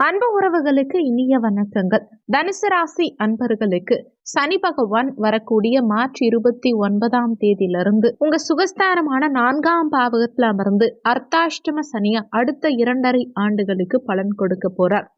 அன்பு உறவுகளுக்கு இனிய வணக்கங்கள். தனுசு ராசி அன்பர்களுக்கு சனி பகவான் வரக்கூடிய மார்ச் இருபத்தி ஒன்பதாம் தேதியிலிருந்து உங்க சுகஸ்தானமான நான்காம் பாவகத்துல அமர்ந்து அர்த்தாஷ்டம சனியா அடுத்த இரண்டரை ஆண்டுகளுக்கு பலன் கொடுக்க போறார்.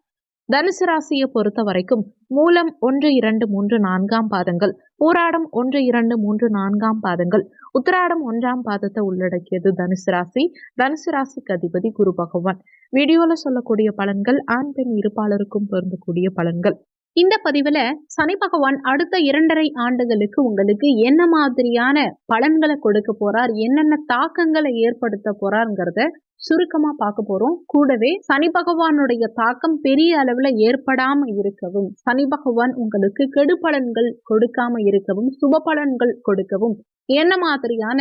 தனுசு ராசியை பொறுத்த வரைக்கும் மூலம் ஒன்று இரண்டு மூன்று நான்காம் பாதங்கள் போராடம் ஒன்று இரண்டு மூன்று நான்காம் பாதங்கள் உத்திராடம் ஒன்றாம் பாதத்தை உள்ளடக்கியது தனுசு ராசி. தனுசு ராசிக்கு அதிபதி குரு பகவான். வீடியோல சொல்லக்கூடிய பலன்கள் ஆண் பெண் இருப்பாளருக்கும் பொருந்தக்கூடிய பலன்கள். இந்த பதிவில் சனி பகவான் அடுத்த இரண்டரை ஆண்டுகளுக்கு உங்களுக்கு என்ன மாதிரியான பலன்களை கொடுக்க போறார் என்னென்ன தாக்கங்களை ஏற்படுத்த போறாருங்கிறத சுருக்கமா பார்க்க போறோம். கூடவே சனி பகவானுடைய தாக்கம் பெரிய அளவுல ஏற்படாம இருக்கவும் சனி பகவான் உங்களுக்கு கெடு பலன்கள் கொடுக்காம இருக்கவும் சுப பலன்கள் கொடுக்கவும் என்ன மாதிரியான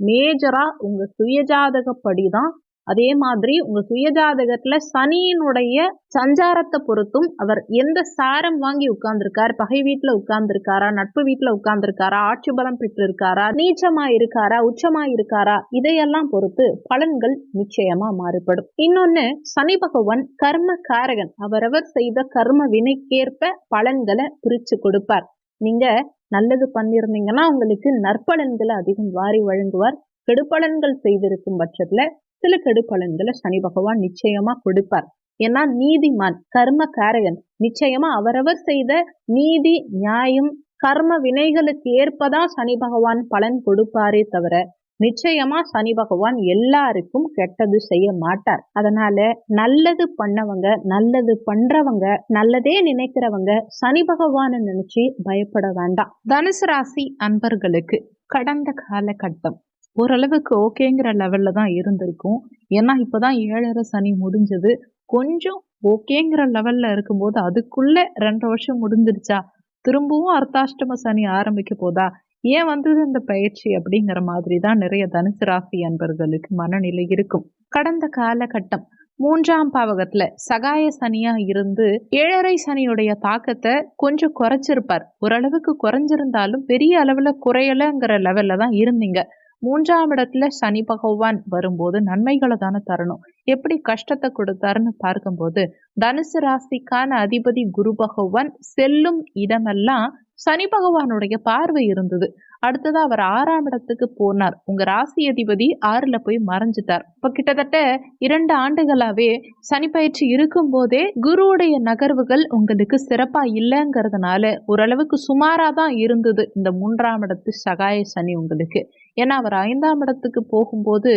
மேஜரா உங்க சுயஜாதகப்படி தான் அதே மாதிரி உங்க சுயஜாதகத்துல சனியினுடைய சஞ்சாரத்தை பொறுத்தும் அவர் எந்த சாரம் வாங்கி உட்கார்ந்துருக்கார் பகை வீட்டுல உட்கார்ந்துருக்காரா நட்பு வீட்டுல உட்கார்ந்துருக்காரா ஆட்சி பலம் பெற்று இருக்காரா நீச்சமா இருக்காரா உச்சமா இருக்காரா இதையெல்லாம் பொறுத்து பலன்கள் நிச்சயமா மாறுபடும். இன்னொன்னு சனி பகவான் கர்ம காரகன் அவரவர் செய்த கர்ம வினைக்கேற்ப பலன்களை பிரிச்சு கொடுப்பார். நீங்க நல்லது பண்ணிருந்தீங்கன்னா உங்களுக்கு நற்பலன்களை அதிகம் வாரி வழங்குவார். கெடுபலன்கள் செய்திருக்கும் பட்சத்துல சில கெடுபலன்களை சனி பகவான் நிச்சயமா கொடுப்பார். ஏன்னா நீதிமான் கர்ம காரகன் நிச்சயமா அவரவர் செய்த நீதி நியாயம் கர்ம வினைகளுக்கு ஏற்பதான் சனி பகவான் பலன் கொடுப்பாரே தவிர நிச்சயமா சனி பகவான் எல்லாருக்கும் கெட்டது செய்ய மாட்டார். அதனால நல்லது பண்ணவங்க நல்லது பண்றவங்க நல்லதே நினைக்கிறவங்க சனி பகவான நினைச்சு பயப்பட வேண்டாம். தனுசு ராசி அன்பர்களுக்கு கடந்த காலகட்டம் ஓரளவுக்கு ஓகேங்கிற லெவல்ல தான் இருந்திருக்கும். ஏன்னா இப்போதான் ஏழரை சனி முடிஞ்சது. கொஞ்சம் ஓகேங்கிற லெவல்ல இருக்கும்போது அதுக்குள்ள ரெண்டரை வருஷம் முடிஞ்சிருச்சா? திரும்பவும் அர்த்தாஷ்டம சனி ஆரம்பிக்க போதா? ஏன் வந்தது இந்த பயிற்சி அப்படிங்கிற மாதிரி தான் நிறைய தனுசு ராசி அன்பர்களுக்கு மனநிலை இருக்கும். கடந்த காலகட்டம் மூன்றாம் பாவகத்துல சகாய சனியா இருந்து ஏழரை சனியுடைய தாக்கத்தை கொஞ்சம் குறைச்சிருப்பார். ஓரளவுக்கு குறைஞ்சிருந்தாலும் பெரிய அளவுல குறையலங்கிற லெவல்ல தான் இருந்தீங்க. மூன்றாம் இடத்துல சனி பகவான் வரும்போது நன்மைகளை தானே தரணும். எப்படி கஷ்டத்தை கொடுத்தாருன்னு பார்க்கும்போது தனுசு ராசிக்கான அதிபதி குரு பகவான் செல்லும் இடமெல்லாம் சனி பகவானுடைய பார்வை இருந்தது. அடுத்தது அவர் ஆறாம் இடத்துக்கு போனார். உங்க ராசி அதிபதி ஆறுல போய் மறைஞ்சிட்டார். இப்ப கிட்டத்தட்ட இரண்டு ஆண்டுகளாவே சனி பயிற்சி இருக்கும் போதே குருவுடைய நகர்வுகள் உங்களுக்கு சிறப்பா இல்லைங்கிறதுனால ஓரளவுக்கு சுமாரா தான் இருந்தது. இந்த மூன்றாம் இடத்து சகாய சனி உங்களுக்கு. ஏன்னா அவர் ஐந்தாம் இடத்துக்கு போகும்போது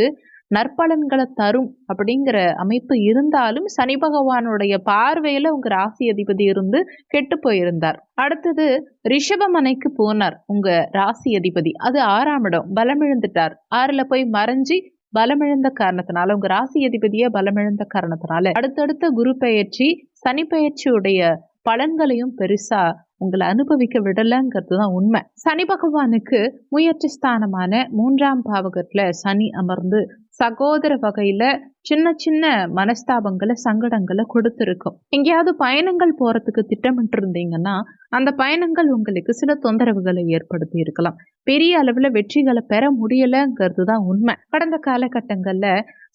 நற்பலன்களை தரும் அப்படிங்கிற அமைப்பு இருந்தாலும் சனி பகவானுடைய பார்வையில உங்க ராசி அதிபதி இருந்து கெட்டு போயிருந்தார். அடுத்தது ரிஷபமனைக்கு போனார் உங்க ராசி அதிபதி. அது ஆறாம் இடம். பலமிழந்துட்டார். ஆறுல போய் மறைஞ்சி பலமிழந்த காரணத்தினால உங்க ராசி அதிபதியே பலமிழந்த காரணத்தினால. அடுத்தடுத்த குரு பயிற்சி சனி பயிற்சியுடைய பலன்களையும் பெருசா உங்களை அனுபவிக்க விடலைங்கிறது தான் உண்மை. சனி பகவானுக்கு முயற்சி ஸ்தானமான மூன்றாம் பாவகத்துல சனி அமர்ந்து சகோதர வகையில சின்ன சின்ன மனஸ்தாபங்களை சங்கடங்களை கொடுத்துருக்கும். எங்கேயாவது பயணங்கள் போறதுக்கு திட்டமிட்டு இருந்தீங்கன்னா அந்த பயணங்கள் உங்களுக்கு சில தொந்தரவுகளை ஏற்படுத்தி இருக்கலாம். பெரிய அளவுல வெற்றிகளை பெற முடியலங்கிறது தான் உண்மை. கடந்த காலகட்டங்கள்ல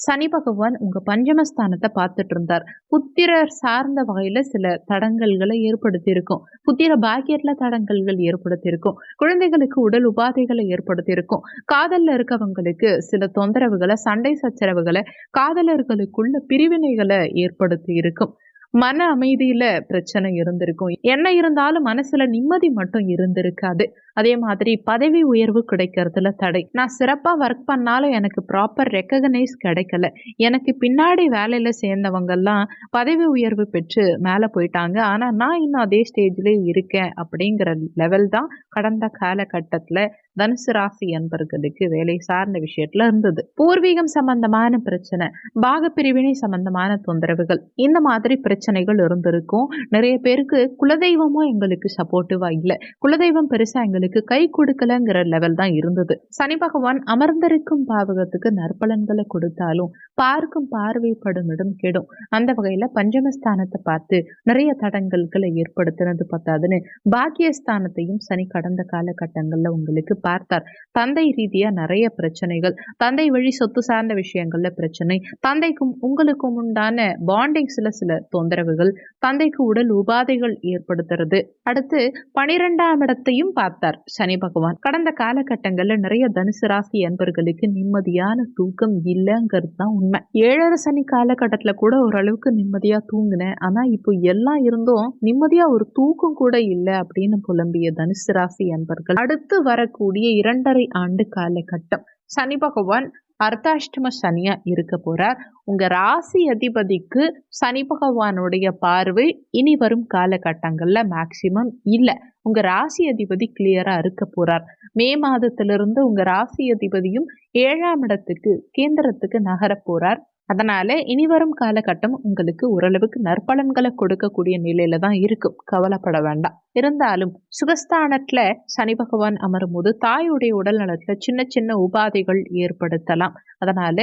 சனி பகவான் உங்க பஞ்சமஸ்தானத்தை பார்த்துட்டு இருந்தார். புத்திரர் சார்ந்த வகையில சில தடங்கல்களை ஏற்படுத்தியிருக்கும். புத்திர பாக்கியத்துல தடங்கல்கள் ஏற்படுத்தி இருக்கும் குழந்தைகளுக்கு உடல் உபாதைகளை ஏற்படுத்தியிருக்கும். காதல்ல இருக்கவங்களுக்கு சில தொந்தரவுகளை சண்டை சச்சரவுகளை காதலர்களுக்குள்ள பிரிவினைகளை ஏற்படுத்தி இருக்கும் மன அமைதியில பிரச்சனை இருந்திருக்கும். என்ன இருந்தாலும் மனசுல நிம்மதி மட்டும் இருந்திருக்காது. அதே மாதிரி பதவி உயர்வு கிடைக்கிறதுல தடை. நான் சிறப்பா ஒர்க் பண்ணாலும் எனக்கு ப்ராப்பர் ரெக்கக்னைஸ் கிடைக்கல. எனக்கு பின்னாடி வேலையில சேர்ந்தவங்கெல்லாம் பதவி உயர்வு பெற்று மேலே போயிட்டாங்க. ஆனா நான் இன்னும் அதே ஸ்டேஜ்ல இருக்கேன் அப்படிங்கிற லெவல் தான் கடந்த காலகட்டத்துல தனுசு ராசி என்பர்களுக்கு வேலை சார்ந்த விஷயத்துல இருந்தது. பூர்வீகம் சம்பந்தமான பிரச்சனை பாகப்பிரிவினை சம்பந்தமான தொந்தரவுகள் இந்த மாதிரி பிரச்சனைகள் இருந்திருக்கும். நிறைய பேருக்கு குலதெய்வமும் எங்களுக்கு சப்போர்ட்டிவா இல்லை. குலதெய்வம் பெருசா எங்களுக்கு கை கொடுக்கலங்கிற லெவல் தான் இருந்தது. சனி பகவான் அமர்ந்திருக்கும் பாவகத்துக்கு நற்பலன்களை கொடுத்தாலும் பார்க்கும் பார்வைப்படும் இடம் கெடும். அந்த வகையில பஞ்சமஸ்தானத்தை பார்த்து நிறைய தடங்கல்களை ஏற்படுத்தினது பத்தாதுன்னு பாக்கியஸ்தானத்தையும் சனி கடந்த காலகட்டங்கள்ல உங்களுக்கு பார்த்தார். தந்தை ரீதியா நிறைய பிரச்சனைகள் தந்தை வழி சொத்து சார்ந்த விஷயங்கள்ல பிரச்சனை தந்தைக்கும் உங்களுக்கும் உண்டான பாண்டிங்ஸ்ல சில தொந்தரவுகள் தந்தைக்கு உடல் உபாதைகள் ஏற்படுத்துறது. அடுத்து பனிரெண்டாம் இடத்தையும் பார்த்தார். சனி பகவான். கடந்த காலகட்டங்கள்ல நிறைய தனுசு ராசி அன்பர்களுக்கு நிம்மதியான தூக்கம் இல்லைங்கிறது தான் உண்மை. ஏழரை சனி காலகட்டத்துல கூட ஓரளவுக்கு நிம்மதியா தூங்கினேன். ஆனா இப்போ எல்லாம் இருந்தும் நிம்மதியா ஒரு தூக்கம் கூட இல்லை அப்படின்னு புலம்பிய தனுசு ராசி அன்பர்கள் அடுத்து வரக்கூடிய இரண்டரை ஆண்டு காலகட்டம். சனி பகவான் அர்த்தாஷ்டம சனியா இருக்க போறார். உங்க ராசி அதிபதிக்கு சனி பகவானுடைய பார்வை இனி வரும் காலகட்டங்கள்ல மேக்சிமம் இல்லை. உங்க ராசி அதிபதி கிளியரா இருக்க போறார். மே மாதத்திலிருந்து உங்க ராசி அதிபதியும் ஏழாம் இடத்துக்கு கேந்திரத்துக்கு நகர போறார். அதனால இனி வரும் காலகட்டம் உங்களுக்கு ஓரளவுக்கு நற்பலன்களை கொடுக்கக்கூடிய நிலையில தான் இருக்கும். கவலைப்பட வேண்டாம். இருந்தாலும் சுகஸ்தானத்துல சனி பகவான் அமரும் போது தாயுடைய உடல் நலத்துல சின்ன சின்ன உபாதைகள் ஏற்படுத்தலாம். அதனால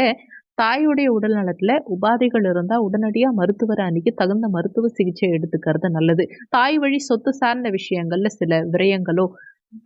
தாயுடைய உடல் நலத்துல உபாதைகள் இருந்தால் உடனடியாக மருத்துவர் அன்னைக்கு தகுந்த மருத்துவ சிகிச்சை எடுத்துக்கிறது நல்லது. தாய் வழி சொத்து சார்ந்த விஷயங்கள்ல சில விரயங்களோ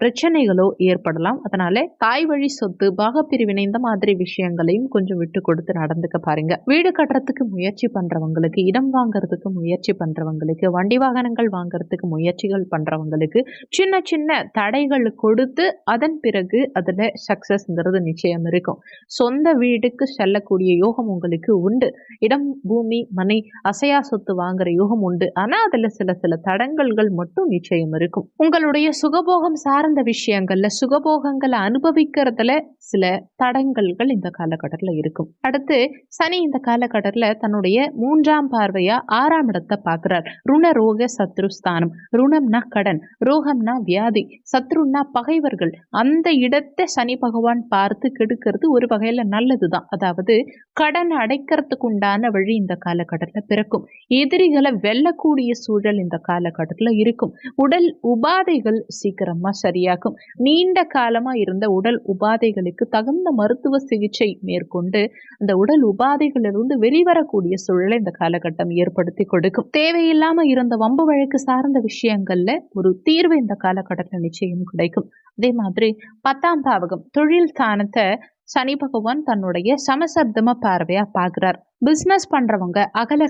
பிரச்சனைகளோ ஏற்படலாம். அதனால தாய் வழி சொத்து பாகப்பிரிவினை இந்த மாதிரி விஷயங்களையும் கொஞ்சம் விட்டு கொடுத்து நடந்துக்க பாருங்க. வீடு கட்டுறதுக்கு முயற்சி பண்றவங்களுக்கு இடம் வாங்குறதுக்கு முயற்சி பண்றவங்களுக்கு வண்டி வாகனங்கள் வாங்குறதுக்கு முயற்சிகள் பண்றவங்களுக்கு சின்ன சின்ன தடைகள் கொடுத்து அதன் பிறகு அதுல சக்சஸ்ங்கிறது நிச்சயம் இருக்கும். சொந்த வீடுக்கு செல்லக்கூடிய யோகம் உங்களுக்கு உண்டு. இடம் பூமி மனை அசையா சொத்து வாங்குற யோகம் உண்டு. ஆனா அதுல சில சில தடங்கல்கள் மட்டும் நிச்சயம் இருக்கும். உங்களுடைய சுகபோகம் சார்ந்த விஷயங்கள்ல சுகபோகங்களை அனுபவிக்கிறதுல சில தடங்கல்கள் இந்த காலகட்டத்தில் இருக்கும். அடுத்து சனி இந்த காலகட்டத்தில் தன்னுடைய மூன்றாம் பார்வையா ஆறாம் இடத்தை பார்க்கிறார். ருண ரோக சத்ருஸ்தானம் ருணம்னா கடன் ரோகம்னா வியாதி சத்ருன்னா பகைவர்கள். அந்த இடத்தை சனி பகவான் பார்த்து கெடுக்கிறது ஒரு வகையில நல்லதுதான். அதாவது கடன் அடைக்கிறதுக்கு உண்டான வழி இந்த காலகட்டத்தில் பிறக்கும். எதிரிகளை வெல்லக்கூடிய சூழல் இந்த காலகட்டத்தில் இருக்கும். உடல் உபாதைகள் சீக்கிரமா சரியாகும். நீண்ட காலமா இருந்த உடல் உபாதைகளுக்கு தகுந்த மருத்துவ சிகிச்சை மேற்கொண்டு அந்த உடல் உபாதைகளிலிருந்து வெளிவரக்கூடிய சூழலை இந்த காலகட்டம் ஏற்படுத்தி கொடுக்கும். தேவையில்லாம இருந்த வம்பு வழக்கு சார்ந்த விஷயங்கள்ல ஒரு தீர்வு இந்த காலகட்டத்தில் நிச்சயம் கிடைக்கும். அதே மாதிரி பத்தாம் பாவகம் தொழில் ஸ்தானத்தை சனி பகவான் தன்னுடைய சமசப்தம பார்வையா பார்க்கிறார். பிஸ்னஸ் பண்ணுறவங்க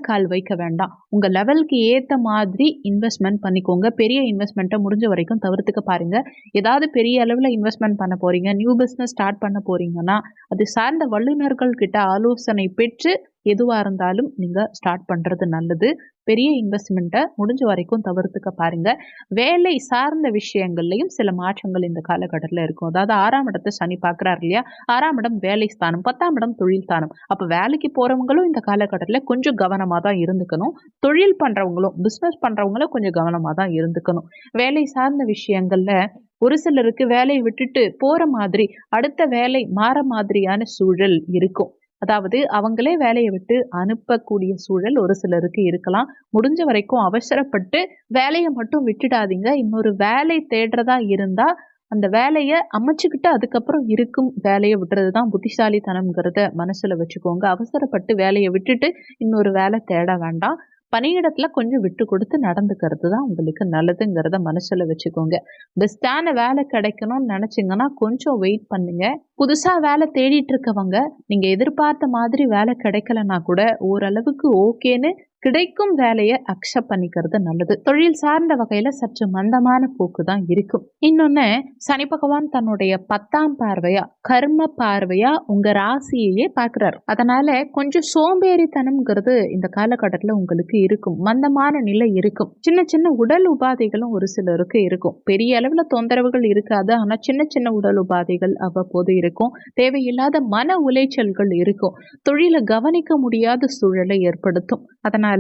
கால் வைக்க வேண்டாம். உங்கள் லெவலுக்கு ஏற்ற மாதிரி இன்வெஸ்ட்மெண்ட் பண்ணிக்கோங்க. பெரிய இன்வெஸ்ட்மெண்ட்டை முடிஞ்ச வரைக்கும் தவிர்த்துக்க பாருங்க. ஏதாவது பெரிய அளவில் இன்வெஸ்ட்மெண்ட் பண்ண போறீங்க நியூ பிஸ்னஸ் ஸ்டார்ட் பண்ண போறீங்கன்னா அது சார்ந்த வல்லுநர்கள் கிட்ட ஆலோசனை பெற்று எதுவாக இருந்தாலும் நீங்கள் ஸ்டார்ட் பண்ணுறது நல்லது. பெரிய இன்வெஸ்ட்மெண்ட்டை முடிஞ்ச வரைக்கும் தவிர்த்துக்க பாருங்க. வேலை சார்ந்த விஷயங்கள்லையும் சில மாற்றங்கள் இந்த காலகட்டத்தில் இருக்கும். அதாவது ஆறாம் இடத்தை சனி பார்க்குறாரு இல்லையா? ஆறாம் இடம் வேலை ஸ்தானம் பத்தாம் இடம் தொழில் ஸ்தானம். அப்போ வேலைக்கு போகிறவங்களும் இந்த காலகட்டத்தில் கொஞ்சம் கவனமாக தான் இருந்துக்கணும். தொழில் பண்ணுறவங்களும் பிஸ்னஸ் பண்ணுறவங்களும் கொஞ்சம் கவனமாக தான் இருந்துக்கணும். வேலை சார்ந்த விஷயங்களில் ஒரு சிலருக்கு வேலையை விட்டுட்டு போகிற மாதிரி அடுத்த வேலை மாற மாதிரியான சூழல் இருக்கும். அதாவது அவங்களே வேலையை விட்டு அனுப்பக்கூடிய சூழல் ஒரு சிலருக்கு இருக்கலாம். முடிஞ்ச வரைக்கும் அவசரப்பட்டு வேலையை மட்டும் விட்டுடாதீங்க. இன்னொரு வேலை தேடுறதா இருந்தால் அந்த வேலையை அமைச்சுக்கிட்டு அதுக்கப்புறம் இருக்கும் வேலையை விடுறது தான் புத்திசாலித்தனம்ங்கிறத மனசில் வச்சுக்கோங்க. அவசரப்பட்டு வேலையை விட்டுட்டு இன்னொரு வேலை தேட வேண்டாம். பணியிடத்துல கொஞ்சம் விட்டு கொடுத்து நடந்துக்கிறது தான் உங்களுக்கு நல்லதுங்கிறத மனசுல வச்சுக்கோங்க. பெஸ்டான வேலை கிடைக்கணும்னு நினைச்சிங்கன்னா கொஞ்சம் வெயிட் பண்ணுங்க. புதுசா வேலை தேடிட்டு இருக்கவங்க நீங்க எதிர்பார்த்த மாதிரி வேலை கிடைக்கலன்னா கூட ஓரளவுக்கு ஓகேன்னு கிடைக்கும் வேலையை அக்செப்ட் பண்ணிக்கிறது நல்லது. தொழில் சார்ந்த வகையில சற்று மந்தமான போக்கு தான் இருக்கும். இன்னொன்னு சனி பகவான் தன்னுடைய பத்தாம் பார்வையா கர்ம பார்வையா உங்க ராசியையே பார்க்கிறார். அதனால கொஞ்சம் சோம்பேறித்தனம்ங்கிறது இந்த காலகட்டத்தில் உங்களுக்கு இருக்கும். மந்தமான நிலை இருக்கும். சின்ன சின்ன உடல் உபாதைகளும் ஒரு சிலருக்கு இருக்கும். பெரிய அளவில் தொந்தரவுகள் இருக்காது. ஆனால் சின்ன சின்ன உடல் உபாதைகள் அவ்வப்போது இருக்கும். தேவையில்லாத மன உளைச்சல்கள் இருக்கும். தொழிலை கவனிக்க முடியாத சூழலை ஏற்படுத்தும். அதனால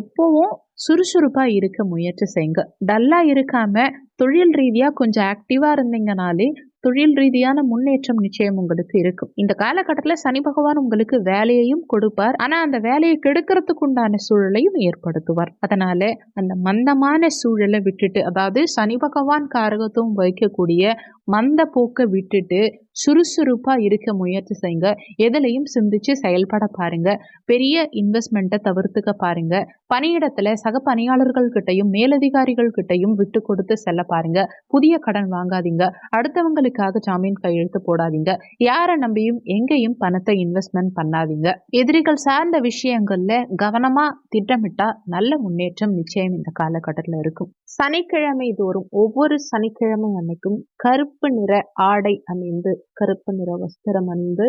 எப்பவும் சுறுசுறுப்பா இருக்க முயற்சி செய்யுங்க டல்லா இருக்காம தொழில் ரீதியா கொஞ்சம் ஆக்டிவா இருந்தீங்கனாலே தொழில் ரீதியான முன்னேற்றம் நிச்சயம் உங்களுக்கு இருக்கும். இந்த காலகட்டத்தில் சனி பகவான் உங்களுக்கு வேலையையும் கொடுப்பார். ஆனால் அந்த வேலையை கெடுக்கிறதுக்கு உண்டான சூழலையும் ஏற்படுத்துவார். அதனால அந்த மந்தமான சூழலை விட்டுட்டு அதாவது சனி பகவான் காரகத்துவம் வைக்கக்கூடிய மந்த போக்கை விட்டுட்டு சுறுசுறுப்பாக இருக்க முயற்சி செய்யுங்க. எதுலையும் சிந்திச்சு செயல்பட பாருங்க. பெரிய இன்வெஸ்ட்மெண்ட்டை தவிர்த்துக்க பாருங்க. பணியிடத்துல சக பணியாளர்கள் கிட்டையும் மேலதிகாரிகள் கிட்டையும் விட்டு கொடுத்து செல்ல பாருங்க. புதிய கடன் வாங்காதீங்க. அடுத்தவங்களுக்காக ஜாமீன் கையெழுத்து போடாதீங்க. யாரை நம்பியும் எங்கேயும் பணத்தை இன்வெஸ்ட்மெண்ட் பண்ணாதீங்க. எதிரிகள் சார்ந்த விஷயங்கள்ல கவனமா திட்டமிட்டா நல்ல முன்னேற்றம் நிச்சயம் இந்த காலகட்டத்தில் இருக்கும். சனிக்கிழமை தோறும் ஒவ்வொரு சனிக்கிழமை அன்னைக்கும் கருப்பு நிற ஆடை அணிந்து கருப்பு நிற வஸ்திரம் அணிந்து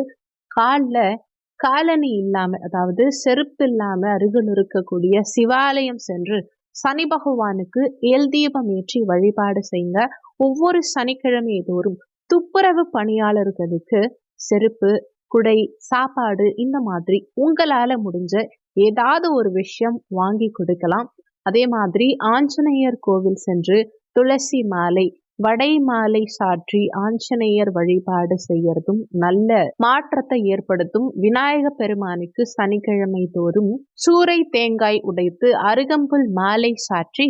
காலில் காலணி இல்லாம அதாவது செருப்பு இல்லாம அருகில் இருக்கக்கூடிய சிவாலயம் சென்று சனி பகவானுக்கு எல் தீபம் ஏற்றி வழிபாடு செய்ய ஒவ்வொரு சனிக்கிழமை தோறும் துப்புரவு பணியாளர்களுக்கு செருப்பு குடை சாப்பாடு இந்த மாதிரி உங்களால முடிஞ்ச ஏதாவது ஒரு விஷயம் வாங்கி கொடுக்கலாம். அதே மாதிரி ஆஞ்சநேயர் கோவில் சென்று துளசி மாலை வடை மாலை சாற்றி ஆஞ்சநேயர் வழிபாடு செய்யறதும் நல்ல மாற்றத்தை ஏற்படுத்தும். விநாயக பெருமானுக்கு சனிக்கிழமை தோறும் சூறை தேங்காய் உடைத்து அருகம்புல் மாலை சாற்றி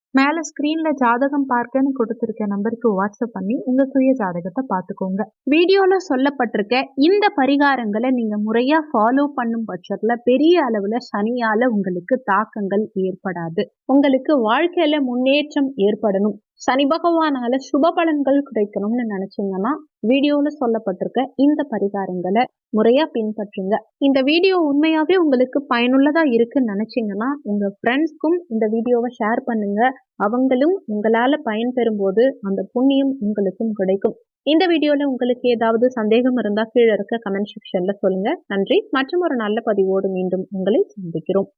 மேலே ஸ்க்ரீனில் ஜாதகம் பார்க்கன்னு கொடுத்துருக்க நம்பருக்கு வாட்ஸ்அப் பண்ணி உங்கள் சுய ஜாதகத்தை பார்த்துக்கோங்க. வீடியோவில் சொல்லப்பட்டிருக்க இந்த பரிகாரங்களை நீங்கள் முறையாக ஃபாலோ பண்ணும் பட்சத்தில் பெரிய அளவில் சனியால் உங்களுக்கு தாக்கங்கள் ஏற்படாது. உங்களுக்கு வாழ்க்கையில் முன்னேற்றம் ஏற்படணும். சனி பகவானால சுப பலன்கள் கிடைக்கணும்னு நினைச்சீங்கன்னா வீடியோல சொல்லப்பட்டிருக்க இந்த பரிகாரங்களை முறையா பின்பற்றுங்க. இந்த வீடியோ உண்மையாவே உங்களுக்கு பயனுள்ளதா இருக்குன்னு நினைச்சீங்கன்னா உங்க ஃப்ரெண்ட்ஸ்க்கும் இந்த வீடியோவை ஷேர் பண்ணுங்க. அவங்களும் உங்களால பயன்பெறும் போது அந்த புண்ணியம் உங்களுக்கும் கிடைக்கும். இந்த வீடியோல உங்களுக்கு ஏதாவது சந்தேகம் இருந்தா கீழே இருக்க கமெண்ட் செக்ஷன்ல சொல்லுங்க. நன்றி. மற்றும் ஒரு நல்ல பதிவோடு மீண்டும் உங்களை சந்திக்கிறோம்.